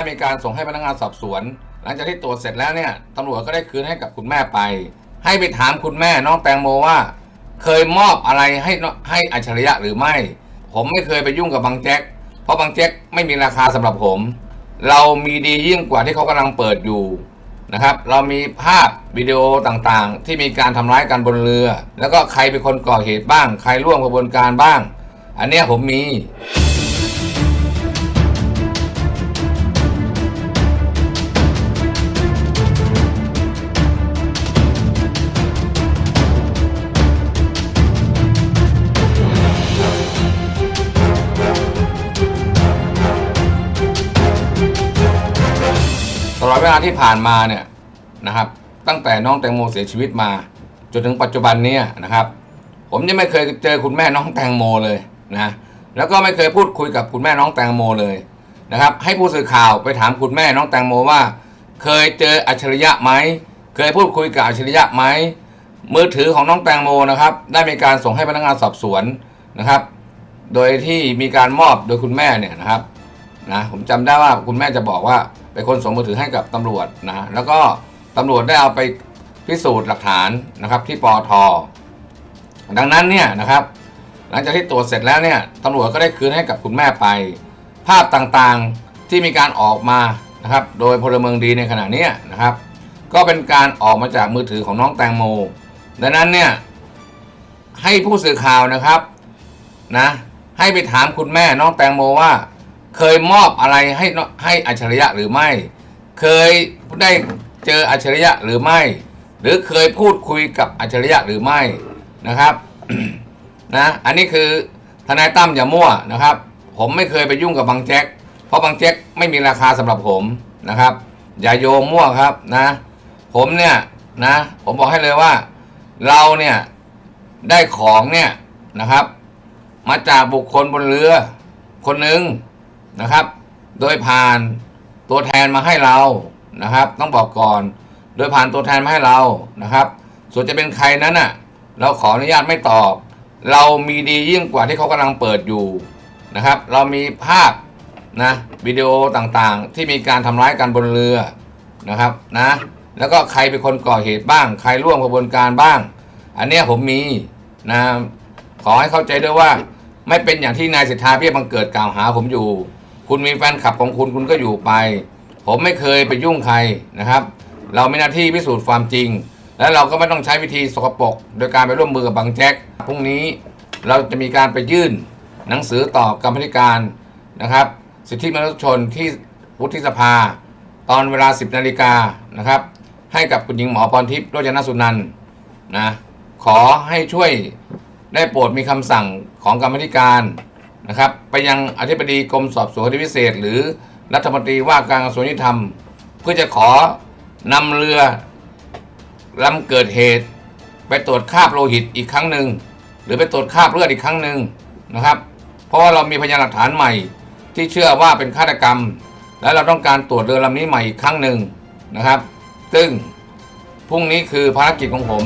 ได้มีการส่งให้พนักงานสอบสวน หลังจากที่ตรวจเสร็จแล้วเนี่ยตำรวจก็ได้คืนให้กับคุณแม่ไป ให้ไปถามคุณแม่น้องแตงโมว่า เคยมอบอะไรให้ให้อัจฉริยะหรือไม่ ผมไม่เคยไปยุ่งกับบางแจ็คเพราะบางแจ็คไม่มีราคาสำหรับผม เรามีดียิ่งกว่าที่เขากำลังเปิดอยู่นะครับ เรามีภาพวิดีโอต่างๆ ที่มีการทำร้ายกันบนเรือ แล้วก็ใครเป็นคนก่อเหตุบ้าง ใครร่วมกระบวนการบ้าง อันเนี้ยผมมี ดเวลาที่ผ่านมาเนี่ยนะครับ ตั้งแต่น้องแตงโมเสียชีวิตมา จนถึงปัจจุบันเนี้นะครับ ผมยังไม่เคยเจอคุณแม่น้องแตงโมเลยนะแล้วก็ไม่เคยพูดคุยกับคุณแม่น้องแตงโมเลยนะครับ ให้ผู้สื่อข่าวไปถามคุณแม่น้องแตงโมว่า เคยเจออัจฉริยะไหมเคยพูดคุยกับอัจฉริยะไหมมือถือของน้องแตงโมนะครับ ได้มีการส่งให้พนักงานสอบสวนนะครับ โดยที่มีการมอบโดยคุณแม่เนี่ยนะครับนะผมจำได้ว่าคุณแม่จะบอกว่า คนส่งมือถือให้กับตำรวจนะ แล้วก็ตำรวจได้เอาไปพิสูจน์หลักฐานนะครับที่ปอทอดังนั้นเนี่ยนะครับ หลังจากที่ตรวจเสร็จแล้วเนี่ยตำรวจก็ได้คืนให้กับคุณแม่ไป ภาพต่างๆที่มีการออกมานะครับ โดยพลเมืองดีในขณะนี้นะครับ ก็เป็นการออกมาจากมือถือของน้องแตงโม ดังนั้นเนี่ยให้ผู้สื่อข่าวนะครับนะให้ไปถามคุณแม่น้องแตงโมว่า เคยมอบอะไรให้ให้อัจฉริยะหรือไม่ เคยได้เจออัจฉริยะหรือไม่ หรือเคยพูดคุยกับอัจฉริยะหรือไม่นะครับนะอันนี้คือทนายตั้มอย่ามั่วนะครับ ผมไม่เคยไปยุ่งกับบางแจ็คเพราะบางแจ็คไม่มีราคาสำหรับผมนะครับ อย่าโยงมั่วครับนะ ผมเนี่ยนะผมบอกให้เลยว่าเราเนี่ยได้ของเนี่ยนะครับ มาจากบุคคลบนเรือคนหนึ่ง นะครับ โดยผ่านตัวแทนมาให้เรานะครับ ต้องบอกก่อน โดยผ่านตัวแทนมาให้เรานะครับ ส่วนจะเป็นใครนั้นน่ะเราขออนุญาตไม่ตอบ เรามีดียิ่งกว่าที่เขากำลังเปิดอยู่นะครับ เรามีภาพนะวิดีโอต่างๆ ที่มีการทำร้ายกันบนเรือนะครับนะแล้วก็ใครเป็นคนก่อเหตุบ้าง ใครร่วมกระบวนการบ้าง อันเนี้ยผมมีนะขอให้เข้าใจด้วยว่า ไม่เป็นอย่างที่นายสิทธาเบี้ยบังเกิดกล่าวหาผมอยู่ คุณมีแฟนคลับของคุณคุณก็อยู่ไป ผมไม่เคยไปยุ่งใครนะครับ เรามีหน้าที่พิสูจน์ความจริง และเราก็ไม่ต้องใช้วิธีสกปรกโดยการไปร่วมมือกับบางแจ็คพรุ่งนี้เราจะมีการไปยื่นหนังสือต่อกรรมธิการนะครับ สิทธิมนุษยชนที่วุฒิสภา ตอนเวลา 10นาฬิกานะครับ ให้กับคุณหญิงหมอพรทิพย์โรจนสุนันนะขอให้ช่วยได้โปรดมีคำสั่งของกรรมธิการ นะครับไปยังอธิบดีกรมสอบสวนคดีพิเศษ หรือรัฐมนตรีว่าการกระทรวงยุติธรรม เพื่อจะขอนำเรือลำเกิดเหตุ ไปตรวจคราบโลหิตอีกครั้งหนึ่งหรือไปตรวจคราบเลือดอีกครั้งหนึ่งนะครับ เพราะว่าเรามีพยานหลักฐานใหม่ ที่เชื่อว่าเป็นฆาตกรรม และเราต้องการตรวจเรือลำนี้ใหม่อีกครั้งหนึ่งนะครับ ซึ่งพรุ่งนี้คือภารกิจของผม